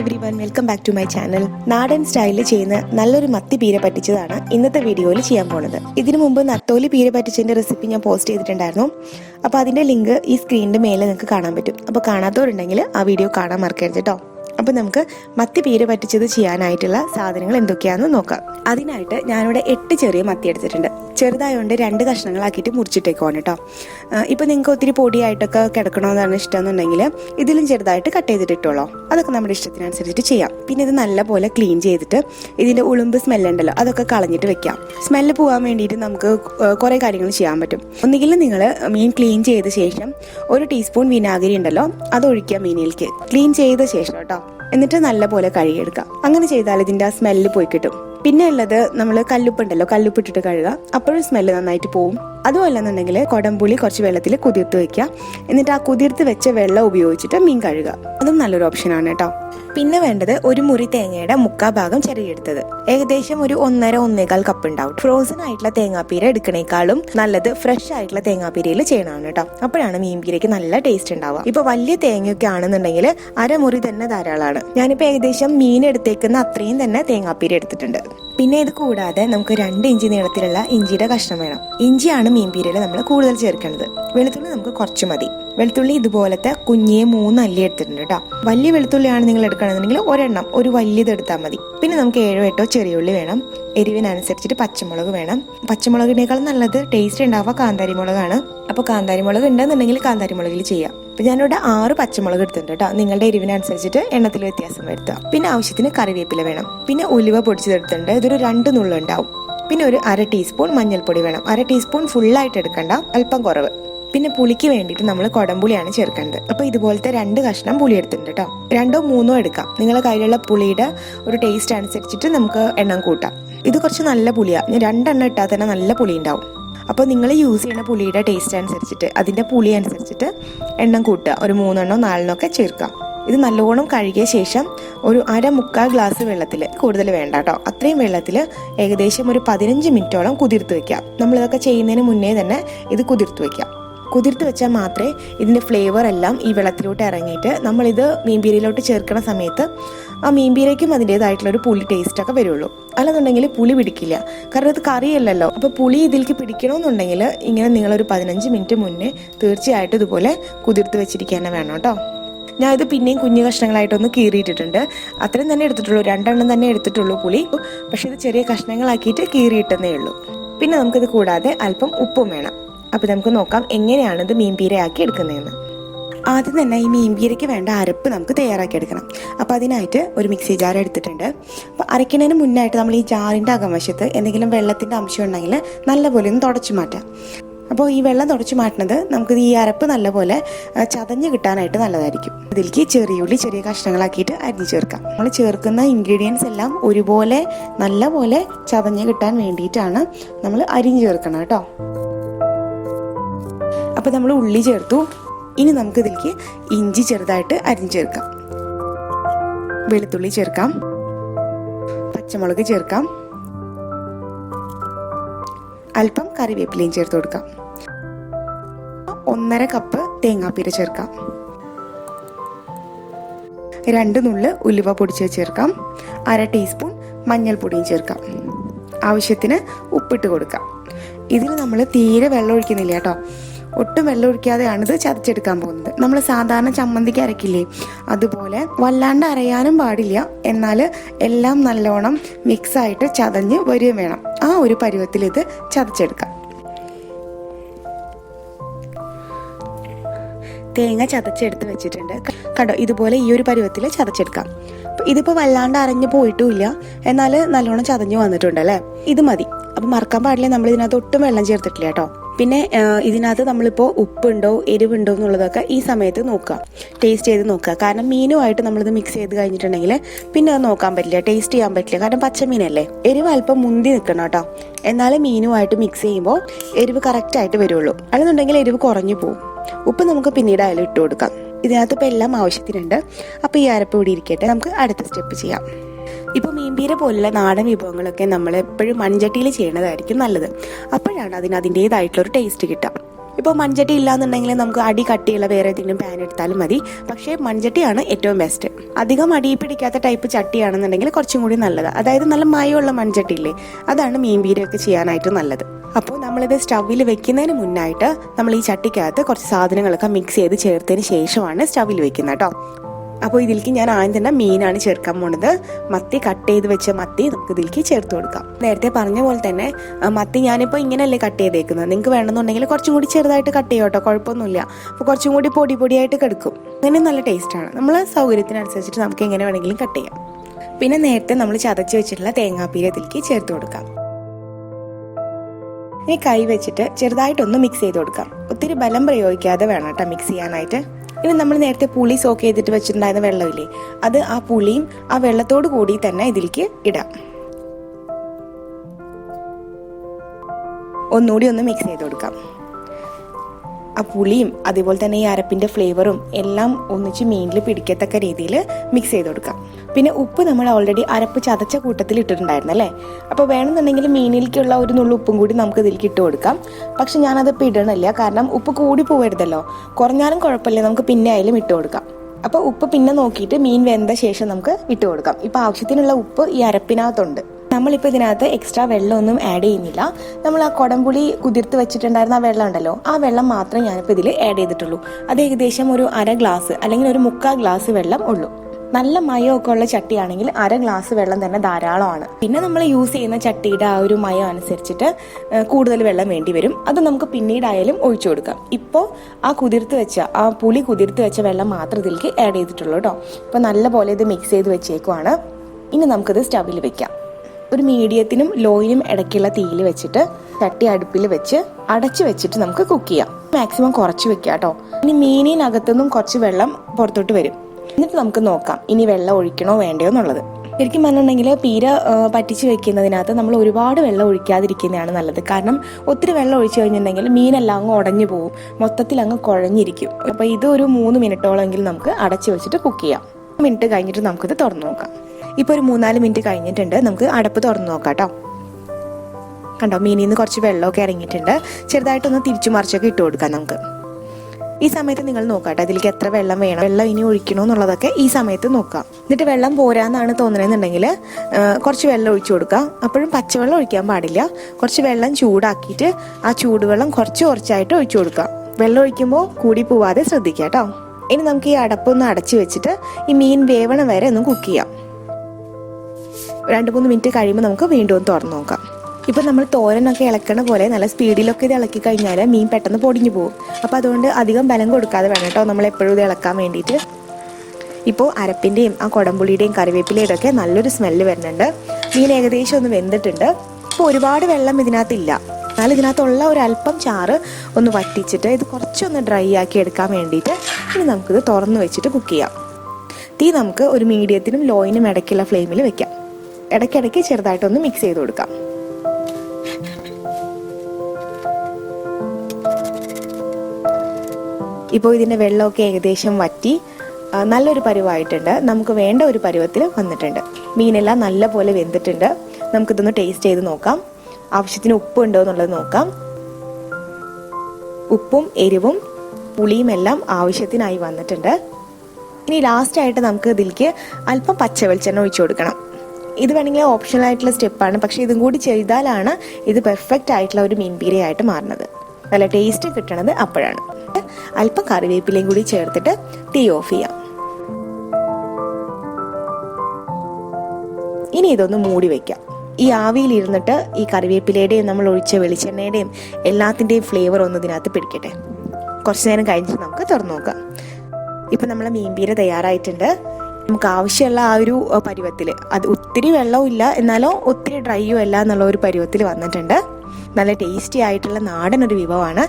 Every one welcome back to my channel നാടൻ സ്റ്റൈലിൽ ചെയ്യുന്ന നല്ലൊരു മത്തി പീര പറ്റിച്ചതാണ് ഇന്നത്തെ വീഡിയോയിൽ ചെയ്യാൻ പോണത്. ഇതിനു മുമ്പ് നത്തോലി പീര പറ്റിച്ചതിന്റെ റെസിപ്പി ഞാൻ പോസ്റ്റ് ചെയ്തിട്ടുണ്ടായിരുന്നു. അപ്പോൾ അതിന്റെ ലിങ്ക് ഈ സ്ക്രീനിന്റെ മേലെ നിങ്ങൾക്ക് കാണാൻ പറ്റും. അപ്പോൾ കാണാത്തവരുണ്ടെങ്കിൽ ആ വീഡിയോ കാണാൻ മറക്കരുത് കേട്ടോ. അപ്പോൾ നമുക്ക് മത്തി പീര പറ്റിച്ചത് ചെയ്യാനായിട്ടുള്ള സാധനങ്ങൾ എന്തൊക്കെയാണെന്ന് നോക്കാം. അതിനായിട്ട് ഞാനിവിടെ എട്ട് ചെറിയ മത്തി എടുത്തിട്ടുണ്ട്. ചെറുതായതുകൊണ്ട് രണ്ട് കഷ്ണങ്ങളാക്കിയിട്ട് മുറിച്ചിട്ടേക്കുവാണ് കേട്ടോ ഇപ്പോൾ നിങ്ങൾക്ക് ഒത്തിരി പൊടിയായിട്ടൊക്കെ കിടക്കണമെന്നാണ് ഇഷ്ടമെന്നുണ്ടെങ്കിൽ ഇതിലും ചെറുതായിട്ട് കട്ട് ചെയ്തിട്ട് ഇട്ടോളൂ അതൊക്കെ നമ്മുടെ ഇഷ്ടത്തിനനുസരിച്ചിട്ട് ചെയ്യാം. പിന്നെ ഇത് നല്ലപോലെ ക്ലീൻ ചെയ്തിട്ട് ഇതിന്റെ ഉളുമ്പ് സ്മെല്ലുണ്ടല്ലോ അതൊക്കെ കളഞ്ഞിട്ട് വെക്കാം. സ്മെല്ല് പോകാൻ വേണ്ടിയിട്ട് നമുക്ക് കുറേ കാര്യങ്ങൾ ചെയ്യാൻ പറ്റും. ഒന്നുകിൽ നിങ്ങൾ മീൻ ക്ലീൻ ചെയ്ത ശേഷം ഒരു ടീസ്പൂൺ വിനാഗിരി ഉണ്ടല്ലോ അത് ഒഴിക്കുക മീനിലേക്ക്. ക്ലീൻ ചെയ്ത ശേഷം കേട്ടോ എന്നിട്ട് നല്ലപോലെ കഴുകിയെടുക്കാം അങ്ങനെ ചെയ്താൽ ഇതിന്റെ ആ സ്മെല്ല് പോയി കിട്ടും. പിന്നെ ഉള്ളത് നമ്മൾ കല്ലുപ്പുണ്ടല്ലോ കല്ലുപ്പിട്ടിട്ട് കഴുകുക. അപ്പോഴും സ്മെല്ല് നന്നായിട്ട് പോവും. അതുമല്ലെന്നുണ്ടെങ്കിൽ കൊടംപുളി കുറച്ച് വെള്ളത്തിൽ കുതിർത്ത് വെക്കുക. എന്നിട്ട് ആ കുതിർത്ത് വെച്ച വെള്ളം ഉപയോഗിച്ചിട്ട് മീൻ കഴുകുക. അതും നല്ലൊരു ഓപ്ഷനാണ് കേട്ടോ. പിന്നെ വേണ്ടത് ഒരു മുറി തേങ്ങയുടെ മുക്കാ ഭാഗം ചെറിയെടുത്തത് ഏകദേശം ഒരു ഒന്നര ഒന്നേകാൽ കപ്പ് ഉണ്ടാവും. ഫ്രോസൺ ആയിട്ടുള്ള തേങ്ങാപ്പീര എടുക്കണേക്കാളും നല്ലത് ഫ്രഷ് ആയിട്ടുള്ള തേങ്ങാപ്പീരയിൽ ചെയ്യണമാണ് കേട്ടോ. അപ്പോഴാണ് മീൻ മീൻപീരയ്ക്ക് നല്ല ടേസ്റ്റ് ഉണ്ടാവുക. ഇപ്പൊ വലിയ തേങ്ങയൊക്കെ ആണെന്നുണ്ടെങ്കിൽ അരമുറി തന്നെ ധാരാളമാണ്. ഞാനിപ്പോ ഏകദേശം മീൻ എടുത്തേക്കുന്ന അത്രയും തന്നെ തേങ്ങാപ്പീര എടുത്തിട്ടുണ്ട്. പിന്നെ ഇത് കൂടാതെ നമുക്ക് രണ്ട് ഇഞ്ചി നീളത്തിലുള്ള ഇഞ്ചിയുടെ കഷ്ണം വേണം. ഇഞ്ചിയാണ് മീൻ മീൻപീരയിൽ നമ്മൾ കൂടുതൽ ചേർക്കേണ്ടത്. വെളുത്തുള്ളി നമുക്ക് കുറച്ച് മതി. വെളുത്തുള്ളി ഇതുപോലത്തെ കുഞ്ഞിയെ മൂന്ന് അല്ലി എടുത്തിട്ടുണ്ട് കേട്ടോ. വലിയ വെളുത്തുള്ളിയാണ് നിങ്ങൾ എടുക്കണമെന്നുണ്ടെങ്കിൽ ഒരെണ്ണം ഒരു വലിയത് എടുത്താൽ മതി. പിന്നെ നമുക്ക് ഏഴോ എട്ടോ ചെറിയ ഉള്ളി വേണം. എരിവിനനുസരിച്ചിട്ട് പച്ചമുളക് വേണം. പച്ചമുളകിനേക്കാൾ നല്ലത് ടേസ്റ്റ് ഉണ്ടാവുക കാന്താരി മുളകാണ് അപ്പോൾ കാന്താരി മുളക് ഉണ്ടെന്നുണ്ടെങ്കിൽ കാന്താരി മുളകിൽ ചെയ്യാം. അപ്പൊ ഞാനിവിടെ ആറ് പച്ചമുളക് എടുത്തിട്ടുണ്ട് കേട്ടോ. നിങ്ങളുടെ എരിവിനനുസരിച്ചിട്ട് എണ്ണത്തിൽ വ്യത്യാസം വരുത്തുക. പിന്നെ ആവശ്യത്തിന് കറിവേപ്പില വേണം. പിന്നെ ഉലുവ പൊടിച്ചെടുത്തിട്ടുണ്ട് ഇതൊരു രണ്ട് നുള്ളുണ്ടാവും പിന്നെ ഒരു അര ടീസ്പൂൺ മഞ്ഞൾപ്പൊടി വേണം. അര ടീസ്പൂൺ ഫുള്ളായിട്ട് എടുക്കണ്ട. അല്പം കുറവ്. പിന്നെ പുളിക്ക് വേണ്ടിയിട്ട് നമ്മൾ കുടംപുളിയാണ് ചേർക്കേണ്ടത്. അപ്പോൾ ഇതുപോലത്തെ രണ്ട് കഷ്ണം പുളി എടുത്തിട്ടുണ്ട് കേട്ടോ രണ്ടോ മൂന്നോ എടുക്കാം. നിങ്ങളുടെ കയ്യിലുള്ള പുളിയുടെ ഒരു ടേസ്റ്റ് അനുസരിച്ചിട്ട് നമുക്ക് എണ്ണം കൂട്ടാം. ഇത് കുറച്ച് നല്ല പുളിയാണ് ഞാൻ രണ്ടെണ്ണം ഇട്ടാൽ തന്നെ നല്ല പുളി ഉണ്ടാവും. അപ്പോൾ നിങ്ങൾ യൂസ് ചെയ്യുന്ന പുളിയുടെ ടേസ്റ്റ് അനുസരിച്ചിട്ട് അതിന്റെ പുളി അനുസരിച്ചിട്ട് എണ്ണം കൂട്ടുക. ഒരു മൂന്നെണ്ണോ നാലെണ്ണോ ഒക്കെ ചേർക്കാം. ഇത് നല്ലോണം കഴുകിയ ശേഷം ഒരു അര മുക്കാൽ ഗ്ലാസ് വെള്ളത്തിൽ കൂടുതൽ വേണ്ട കേട്ടോ അത്രയും വെള്ളത്തിൽ ഏകദേശം ഒരു പതിനഞ്ച് മിനിറ്റോളം കുതിർത്ത് വെക്കാം. നമ്മളിതൊക്കെ ചെയ്യുന്നതിന് മുന്നേ തന്നെ ഇത് കുതിർത്ത് വെക്കാം. കുതിർത്ത് വെച്ചാൽ മാത്രമേ ഇതിന്റെ ഫ്ലേവർ എല്ലാം ഈ വെള്ളത്തിലോട്ട് ഇറങ്ങിയിട്ട് നമ്മളിത് മീൻപീരയിലോട്ട് ചേർക്കുന്ന സമയത്ത് ആ മീൻപീരയ്ക്കും അതിന്റേതായിട്ടുള്ളൊരു പുളി ടേസ്റ്റൊക്കെ വരുള്ളൂ. അല്ലെന്നുണ്ടെങ്കിൽ പുളി പിടിക്കില്ല. കാരണം ഇത് കറിയല്ലല്ലോ. അപ്പോൾ പുളി ഇതിലേക്ക് പിടിക്കണമെന്നുണ്ടെങ്കിൽ ഇങ്ങനെ നിങ്ങളൊരു പതിനഞ്ച് മിനിറ്റ് മുന്നേ തീർച്ചയായിട്ടും ഇതുപോലെ കുതിർത്ത് വെച്ചിരിക്കാൻ വേണം കേട്ടോ. ഞാൻ ഇത് പിന്നെയും കുഞ്ഞു കഷ്ണങ്ങളായിട്ടൊന്ന് കീറിയിട്ടിട്ടുണ്ട്. അത്രയും തന്നെ എടുത്തിട്ടുള്ളൂ. രണ്ടെണ്ണം തന്നെ എടുത്തിട്ടുള്ളൂ പുളി. പക്ഷേ ഇത് ചെറിയ കഷ്ണങ്ങളാക്കിയിട്ട് കീറിയിട്ടെന്നേ ഉള്ളൂ. പിന്നെ നമുക്കിത് കൂടാതെ അല്പം ഉപ്പും വേണം. അപ്പോൾ നമുക്ക് നോക്കാം എങ്ങനെയാണ് ഇത് മീൻപീരയാക്കി എടുക്കുന്നതെന്ന്. ആദ്യം തന്നെ ഈ മീൻപീരയ്ക്ക് വേണ്ട അരപ്പ് നമുക്ക് തയ്യാറാക്കി എടുക്കണം. അപ്പോൾ അതിനായിട്ട് ഒരു മിക്സി ജാർ എടുത്തിട്ടുണ്ട്. അപ്പോൾ അരയ്ക്കുന്നതിന് മുന്നായിട്ട് നമ്മൾ ഈ ജാറിന്റെ അകംവശത്ത് എന്തെങ്കിലും വെള്ളത്തിന്റെ അംശം ഉണ്ടെങ്കിൽ നല്ലപോലെ ഒന്ന് തുടച്ചു മാറ്റാം. അപ്പോൾ ഈ വെള്ളം തുടച്ചു മാറ്റുന്നത് നമുക്ക് ഈ അരപ്പ് നല്ലപോലെ ചതഞ്ഞ് കിട്ടാനായിട്ട് നല്ലതായിരിക്കും. ഇതിലേക്ക് ചെറിയ ഉള്ളി ചെറിയ കഷ്ണങ്ങളാക്കിയിട്ട് അരിഞ്ഞു ചേർക്കാം. നമ്മൾ ചേർക്കുന്ന ഇൻഗ്രീഡിയൻസ് എല്ലാം ഒരുപോലെ നല്ലപോലെ ചതഞ്ഞ് കിട്ടാൻ വേണ്ടിയിട്ടാണ് നമ്മൾ അരിഞ്ഞു ചേർക്കണം കേട്ടോ. അപ്പോൾ നമ്മൾ ഉള്ളി ചേർത്തു. ഇനി നമുക്ക് ഇതിലേക്ക് ഇഞ്ചി ചെറുതായിട്ട് അരിഞ്ഞ് ചേർക്കാം. വെളുത്തുള്ളി ചേർക്കാം. പച്ചമുളക് ചേർക്കാം. അല്പം കറിവേപ്പിലയും ചേർത്ത് കൊടുക്കാം. ഒന്നര കപ്പ് തേങ്ങാപ്പീര ചേർക്കാം. രണ്ട് നുള്ള് ഉലുവ പൊടിച്ച് ചേർക്കാം. അര ടീസ്പൂൺ മഞ്ഞൾപ്പൊടിയും ചേർക്കാം. ആവശ്യത്തിന് ഉപ്പിട്ട് കൊടുക്കാം. ഇതിൽ നമ്മൾ തീരെ വെള്ളം ഒഴിക്കുന്നില്ല കേട്ടോ. ഒട്ടും വെള്ളം ഒഴിക്കാതെയാണ് ഇത് ചതച്ചെടുക്കാൻ പോകുന്നത്. നമ്മൾ സാധാരണ ചമ്മന്തിക്ക് അരക്കില്ലേ? അതുപോലെ വല്ലാണ്ട് അരയാനും പാടില്ല. എന്നാൽ എല്ലാം നല്ലോണം മിക്സായിട്ട് ചതഞ്ഞ് വരികയും വേണം. ആ ഒരു പരുവത്തിൽ ഇത് ചതച്ചെടുക്കാം. തേങ്ങ ചതച്ചെടുത്ത് വെച്ചിട്ടുണ്ട്. കണ്ടോ? ഇതുപോലെ ഈ ഒരു പരുവത്തിൽ ചതച്ചെടുക്കാം. ഇതിപ്പോൾ വല്ലാണ്ട് അരഞ്ഞു പോയിട്ടുമില്ല. എന്നാൽ നല്ലോണം ചതഞ്ഞു വന്നിട്ടുണ്ട് അല്ലേ? ഇത് മതി. അപ്പം മറക്കാൻ പാടില്ല? നമ്മൾ ഇതിനകത്ത് ഒട്ടും വെള്ളം ചേർത്തിട്ടില്ല കേട്ടോ. പിന്നെ ഇതിനകത്ത് നമ്മളിപ്പോൾ ഉപ്പുണ്ടോ എരിവുണ്ടോ എന്നുള്ളതൊക്കെ ഈ സമയത്ത് നോക്കുക. ടേസ്റ്റ് ചെയ്ത് നോക്കുക. കാരണം മീനുമായിട്ട് നമ്മളിത് മിക്സ് ചെയ്ത് കഴിഞ്ഞിട്ടുണ്ടെങ്കിൽ പിന്നെ അത് നോക്കാൻ പറ്റില്ല ടേസ്റ്റ് ചെയ്യാൻ പറ്റില്ല. കാരണം പച്ചമീനല്ലേ? എരിവ് അല്പം മുന്തി നിൽക്കണം കേട്ടോ. എന്നാലും മീനുമായിട്ട് മിക്സ് ചെയ്യുമ്പോൾ എരിവ് കറക്റ്റായിട്ട് വരുള്ളൂ. അല്ലെന്നുണ്ടെങ്കിൽ എരിവ് കുറഞ്ഞു പോകും. ഉപ്പ് നമുക്ക് പിന്നീട് അതിൽ ഇട്ട് കൊടുക്കാം. ഇതിനകത്ത് ഇപ്പം എല്ലാം ആവശ്യത്തിനുണ്ട്. അപ്പോൾ ഈ അരപ്പ് ഇവിടെ ഇരിക്കട്ടെ. നമുക്ക് അടുത്ത സ്റ്റെപ്പ് ചെയ്യാം. ഇപ്പോൾ മീൻപീര പോലുള്ള നാടൻ വിഭവങ്ങളൊക്കെ നമ്മൾ എപ്പോഴും മൺചട്ടിയിൽ ചെയ്യണതായിരിക്കും നല്ലത്. അപ്പോഴാണ് അതിന് അതിന്റെതായിട്ടുള്ള ഒരു ടേസ്റ്റ് കിട്ടുക. ഇപ്പോൾ മൺചട്ടി ഇല്ലാന്നുണ്ടെങ്കിൽ നമുക്ക് അടി കട്ടിയുള്ള വേറെ ഏതെങ്കിലും പാൻ എടുത്താലും മതി. പക്ഷേ മൺചട്ടിയാണ് ഏറ്റവും ബെസ്റ്റ് അധികം അടി പിടിക്കാത്ത ടൈപ്പ് ചട്ടിയാണെന്നുണ്ടെങ്കിൽ കുറച്ചും കൂടി നല്ലത്. അതായത് നല്ല മയമുള്ള മൺചട്ടി ഇല്ലേ അതാണ് മീൻ പീരയൊക്കെ ചെയ്യാനായിട്ട് നല്ലത്. അപ്പോൾ നമ്മളിത് സ്റ്റവിൽ വെക്കുന്നതിന് മുന്നായിട്ട് നമ്മൾ ഈ ചട്ടിക്കകത്ത് കുറച്ച് സാധനങ്ങളൊക്കെ മിക്സ് ചെയ്ത് ചേർത്തതിന് ശേഷമാണ് സ്റ്റവിൽ വെക്കുന്നത് കേട്ടോ. അപ്പോൾ ഇതിലേക്ക് ഞാൻ ആദ്യം തന്നെ മീനാണ് ചേർക്കാൻ പോണത്. മത്തി കട്ട് ചെയ്ത് വെച്ച മത്തി നമുക്ക് ഇതിലേക്ക് ചേർത്ത് കൊടുക്കാം. നേരത്തെ പറഞ്ഞ പോലെ തന്നെ മത്തി ഞാനിപ്പോൾ ഇങ്ങനെയല്ലേ കട്ട് ചെയ്തേക്കുന്നത്. നിങ്ങൾക്ക് വേണമെന്നുണ്ടെങ്കിൽ കുറച്ചും കൂടി ചെറുതായിട്ട് കട്ട് ചെയ്യും കേട്ടോ കുഴപ്പമൊന്നുമില്ല. അപ്പോൾ കുറച്ചും കൂടി പൊടി പൊടിയായിട്ട് കിടക്കും. അങ്ങനെ നല്ല ടേസ്റ്റാണ് നമ്മൾ സൗകര്യത്തിനനുസരിച്ചിട്ട് നമുക്ക് എങ്ങനെ വേണമെങ്കിലും കട്ട് ചെയ്യാം. പിന്നെ നേരത്തെ നമ്മൾ ചതച്ച് വെച്ചിട്ടുള്ള തേങ്ങാപ്പീര ഇതിലേക്ക് ചേർത്ത് കൊടുക്കാം. ഇനി കൈ വെച്ചിട്ട് ചെറുതായിട്ടൊന്ന് മിക്സ് ചെയ്ത് കൊടുക്കാം. ഒത്തിരി ബലം പ്രയോഗിക്കാതെ വേണം കേട്ടോ മിക്സ് ചെയ്യാനായിട്ട്. ഇനി നമ്മൾ നേരത്തെ പുളി സോക്ക് ചെയ്തിട്ട് വെച്ചിട്ടുണ്ടായിരുന്ന വെള്ളമില്ലേ അത് ആ പുളിയും ആ വെള്ളത്തോട് കൂടി തന്നെ ഇതിലേക്ക് ഇടാം. ഒന്നുകൂടി ഒന്ന് മിക്സ് ചെയ്ത് കൊടുക്കാം. ആ പുളിയും അതേപോലെ തന്നെ ഈ അരപ്പിന്റെ ഫ്ലേവറും എല്ലാം ഒന്നിച്ച് മീനിൽ പിടിക്കത്തക്ക രീതിയിൽ മിക്സ് ചെയ്ത് കൊടുക്കാം പിന്നെ ഉപ്പ് നമ്മൾ ഓൾറെഡി അരപ്പ് ചതച്ച കൂട്ടത്തിൽ ഇട്ടിട്ടുണ്ടായിരുന്നു അല്ലേ? അപ്പോൾ വേണമെന്നുണ്ടെങ്കിൽ മീനിലേക്കുള്ള ഒരു നുള്ളു ഉപ്പും കൂടി നമുക്ക് ഇതിലേക്ക് ഇട്ട് കൊടുക്കാം. പക്ഷെ ഞാനതിപ്പോൾ ഇടണില്ല. കാരണം ഉപ്പ് കൂടി പോകരുതല്ലോ കുറഞ്ഞാലും കുഴപ്പമില്ല. നമുക്ക് പിന്നെ ആയാലും ഇട്ട് കൊടുക്കാം. അപ്പോൾ ഉപ്പ് പിന്നെ നോക്കിയിട്ട് മീൻ വെന്ത ശേഷം നമുക്ക് ഇട്ട് കൊടുക്കാം. ഇപ്പോൾ ആവശ്യത്തിനുള്ള ഉപ്പ് ഈ അരപ്പിനകത്തുണ്ട്. നമ്മളിപ്പോൾ ഇതിനകത്ത് എക്സ്ട്രാ വെള്ളമൊന്നും ആഡ് ചെയ്യുന്നില്ല. നമ്മൾ ആ കുടംപുളി കുതിർത്ത് വെച്ചിട്ടുണ്ടായിരുന്ന ആ വെള്ളം ഉണ്ടല്ലോ ആ വെള്ളം മാത്രമേ ഞാനിപ്പോൾ ഇതിൽ ആഡ് ചെയ്തിട്ടുള്ളൂ. അത് ഏകദേശം ഒരു അര ഗ്ലാസ് അല്ലെങ്കിൽ ഒരു മുക്കാൽ ഗ്ലാസ് വെള്ളം ഉള്ളൂ. നല്ല മയമൊക്കെ ഉള്ള ചട്ടിയാണെങ്കിൽ അര ഗ്ലാസ് വെള്ളം തന്നെ ധാരാളമാണ്. പിന്നെ നമ്മൾ യൂസ് ചെയ്യുന്ന ചട്ടിയുടെ ആ ഒരു മയം അനുസരിച്ചിട്ട് കൂടുതൽ വെള്ളം വേണ്ടി വരും. അത് നമുക്ക് പിന്നീടായാലും ഒഴിച്ചു കൊടുക്കാം. ഇപ്പോൾ ആ കുതിർത്ത് വെച്ച ആ പുളി കുതിർത്ത് വെച്ച വെള്ളം മാത്രം ഇതിലേക്ക് ആഡ് ചെയ്തിട്ടുള്ളൂ കേട്ടോ ഇപ്പോൾ നല്ലപോലെ ഇത് മിക്സ് ചെയ്ത് വെച്ചേക്കുവാണ്. ഇനി നമുക്കിത് സ്റ്റവിൽ വെക്കാം. ഒരു മീഡിയത്തിനും ലോയിനും ഇടയ്ക്കുള്ള തീയിൽ വെച്ചിട്ട് ചട്ടി അടുപ്പിൽ വെച്ച് അടച്ചു വെച്ചിട്ട് നമുക്ക് കുക്ക് ചെയ്യാം. മാക്സിമം കുറച്ച് വെക്കാം കേട്ടോ. ഇനി മീനിനകത്തുനിന്നും കുറച്ച് വെള്ളം പുറത്തോട്ട് വരും. എന്നിട്ട് നമുക്ക് നോക്കാം ഇനി വെള്ളം ഒഴിക്കണോ വേണ്ടയോ എന്നുള്ളത്. ശരിക്കും പറഞ്ഞിട്ടുണ്ടെങ്കിൽ പീര പറ്റിച്ച് വെക്കുന്നതിനകത്ത് നമ്മൾ ഒരുപാട് വെള്ളം ഒഴിക്കാതിരിക്കുന്നതാണ് നല്ലത്. കാരണം ഒത്തിരി വെള്ളം ഒഴിച്ചു കഴിഞ്ഞിട്ടുണ്ടെങ്കിൽ മീനെല്ലാം അങ്ങ് ഉടഞ്ഞു പോകും മൊത്തത്തിൽ അങ്ങ് കുഴഞ്ഞിരിക്കും. അപ്പോൾ ഇത് ഒരു മൂന്ന് മിനിറ്റോളമെങ്കിലും നമുക്ക് അടച്ചു വെച്ചിട്ട് കുക്ക് ചെയ്യാം. മിനിറ്റ് കഴിഞ്ഞിട്ട് നമുക്കിത് തുറന്നു നോക്കാം. ഇപ്പോൾ ഒരു മൂന്നാൽ മിനിറ്റ് കഴിഞ്ഞിട്ടുണ്ട്. നമുക്ക് അടപ്പ് തുറന്നു നോക്കാം കേട്ടോ കണ്ടോ മീനിൽ നിന്ന് കുറച്ച് വെള്ളമൊക്കെ ഇറങ്ങിയിട്ടുണ്ട്. ചെറുതായിട്ടൊന്ന് തിരിച്ചു മറിച്ചൊക്കെ ഇട്ട് കൊടുക്കാം നമുക്ക്. ഈ സമയത്ത് നിങ്ങൾ നോക്കാട്ടോ അതിലേക്ക് എത്ര വെള്ളം വേണം വെള്ളം ഇനി ഒഴിക്കണോ എന്നുള്ളതൊക്കെ ഈ സമയത്ത് നോക്കാം. എന്നിട്ട് വെള്ളം പോരാന്നാണ് തോന്നണമെന്നുണ്ടെങ്കിൽ കുറച്ച് വെള്ളം ഒഴിച്ചു കൊടുക്കാം. അപ്പോഴും പച്ചവെള്ളം ഒഴിക്കാൻ പാടില്ല. കുറച്ച് വെള്ളം ചൂടാക്കിയിട്ട് ആ ചൂടുവെള്ളം കുറച്ച് കുറച്ചായിട്ട് ഒഴിച്ചു കൊടുക്കാം. വെള്ളം ഒഴിക്കുമ്പോൾ കൂടി പോവാതെ ശ്രദ്ധിക്കാം കേട്ടോ. ഇനി നമുക്ക് ഈ അടപ്പൊന്ന് അടച്ചു വെച്ചിട്ട് ഈ മീൻ വേവണം വരെ ഒന്ന് കുക്ക് ചെയ്യാം. രണ്ട് മൂന്ന് മിനിറ്റ് കഴിയുമ്പോൾ നമുക്ക് വീണ്ടും തുറന്നു നോക്കാം. ഇപ്പം നമ്മൾ തോരനൊക്കെ ഇളക്കണ പോലെ നല്ല സ്പീഡിലൊക്കെ ഇത് ഇളക്കി കഴിഞ്ഞാൽ മീൻ പെട്ടെന്ന് പൊടിഞ്ഞു പോകും. അപ്പോൾ അതുകൊണ്ട് അധികം ബലം കൊടുക്കാതെ വേണം കേട്ടോ നമ്മൾ എപ്പോഴും ഇത് ഇളക്കാൻ വേണ്ടിയിട്ട്. ഇപ്പോൾ അരപ്പിന്റെയും ആ കുടംപുളിയുടെയും കറിവേപ്പിലയുടെ ഒക്കെ നല്ലൊരു സ്മെല്ല് വരുന്നുണ്ട്. മീൻ ഏകദേശം ഒന്ന് വെന്തിട്ടുണ്ട്. ഇപ്പോൾ ഒരുപാട് വെള്ളം ഇതിനകത്തില്ല. എന്നാൽ ഇതിനകത്തുള്ള ഒരു അല്പം ചാറ് ഒന്ന് വറ്റിച്ചിട്ട് ഇത് കുറച്ചൊന്ന് ഡ്രൈ ആക്കി എടുക്കാൻ വേണ്ടിയിട്ട് ഇനി നമുക്കിത് തുറന്ന് വെച്ചിട്ട് കുക്ക് ചെയ്യാം. തീ നമുക്ക് ഒരു മീഡിയത്തിനും ലോയിനും ഇടയ്ക്കുള്ള ഫ്ലെയിമിൽ വെക്കാം. ഇടയ്ക്കിടയ്ക്ക് ചെറുതായിട്ടൊന്ന് മിക്സ് ചെയ്ത് കൊടുക്കാം. ഇപ്പോൾ ഇതിന്റെ വെള്ളമൊക്കെ ഏകദേശം വറ്റി നല്ലൊരു പരുവായിട്ടുണ്ട്. നമുക്ക് വേണ്ട ഒരു പരുവത്തിൽ വന്നിട്ടുണ്ട്. മീനെല്ലാം നല്ലപോലെ വെന്തിട്ടുണ്ട്. നമുക്കിതൊന്ന് ടേസ്റ്റ് ചെയ്ത് നോക്കാം. ആവശ്യത്തിന് ഉപ്പ് ഉണ്ടോ എന്നുള്ളത് നോക്കാം. ഉപ്പും എരിവും പുളിയും എല്ലാം ആവശ്യത്തിനായി വന്നിട്ടുണ്ട്. ഇനി ലാസ്റ്റായിട്ട് നമുക്ക് ഇതിലേക്ക് അല്പം പച്ച വെളിച്ചെണ്ണ ഒഴിച്ചു കൊടുക്കണം. ഇത് വേണമെങ്കിൽ ഓപ്ഷണൽ ആയിട്ടുള്ള സ്റ്റെപ്പാണ് പക്ഷേ ഇതും കൂടി ചെയ്താലാണ് ഇത് പെർഫെക്റ്റ് ആയിട്ടുള്ള ഒരു മീൻ പീരയായിട്ട് മാറുന്നത്. നല്ല ടേസ്റ്റ് കിട്ടണത് അപ്പോഴാണ്. അല്പം കറിവേപ്പിലയും കൂടി ചേർത്തിട്ട് തീ ഓഫ് ചെയ്യാം. ഇനി ഇതൊന്ന് മൂടി വെക്കാം. ഈ ആവിയിൽ ഇരുന്നിട്ട് ഈ കറിവേപ്പിലയുടെയും നമ്മൾ ഒഴിച്ച വെളിച്ചെണ്ണയുടെയും എല്ലാത്തിന്റെയും ഫ്ലേവർ ഒന്ന് ഇതിനകത്ത് പിടിക്കട്ടെ. കുറച്ച് നേരം കഴിഞ്ഞിട്ട് നമുക്ക് തുറന്നു നോക്കാം. ഇപ്പം നമ്മളെ മീൻപീര തയ്യാറായിട്ടുണ്ട്. നമുക്ക് ആവശ്യമുള്ള ആ ഒരു പരുവത്തിൽ അത് ഒത്തിരി വെള്ളവും ഇല്ല എന്നാലോ ഒത്തിരി ഡ്രൈയും അല്ല എന്നുള്ള ഒരു പരുവത്തിൽ വന്നിട്ടുണ്ട്. നല്ല ടേസ്റ്റി ആയിട്ടുള്ള നാടൻ ഒരു വിഭവമാണ്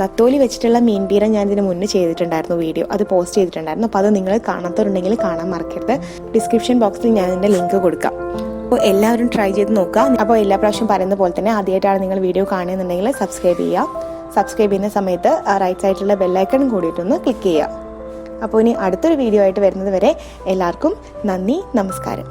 നത്തോലി വെച്ചിട്ടുള്ള മീൻപീരം ഞാൻ ഇതിന് മുന്നേ ചെയ്തിട്ടുണ്ടായിരുന്നു വീഡിയോ. അത് പോസ്റ്റ് ചെയ്തിട്ടുണ്ടായിരുന്നു. അപ്പോൾ അത് നിങ്ങൾ കാണാത്തവരുണ്ടെങ്കിൽ കാണാൻ മറക്കരുത്. ഡിസ്ക്രിപ്ഷൻ ബോക്സിൽ ഞാൻ ഇതിന്റെ ലിങ്ക് കൊടുക്കാം. അപ്പോൾ എല്ലാവരും ട്രൈ ചെയ്ത് നോക്കുക. അപ്പോൾ എല്ലാ പ്രാവശ്യം പറയുന്ന പോലെ തന്നെ ആദ്യമായിട്ടാണ് നിങ്ങൾ വീഡിയോ കാണുന്നുണ്ടെങ്കിൽ സബ്സ്ക്രൈബ് ചെയ്യുക. സബ്സ്ക്രൈബ് ചെയ്യുന്ന സമയത്ത് റൈറ്റ് സൈഡിലുള്ള ബെല്ലൈക്കൺ കൂടിയിട്ടൊന്ന് ക്ലിക്ക് ചെയ്യുക. അപ്പോൾ ഇനി അടുത്തൊരു വീഡിയോ ആയിട്ട് വരുന്നത് വരെ എല്ലാവർക്കും നന്ദി നമസ്കാരം.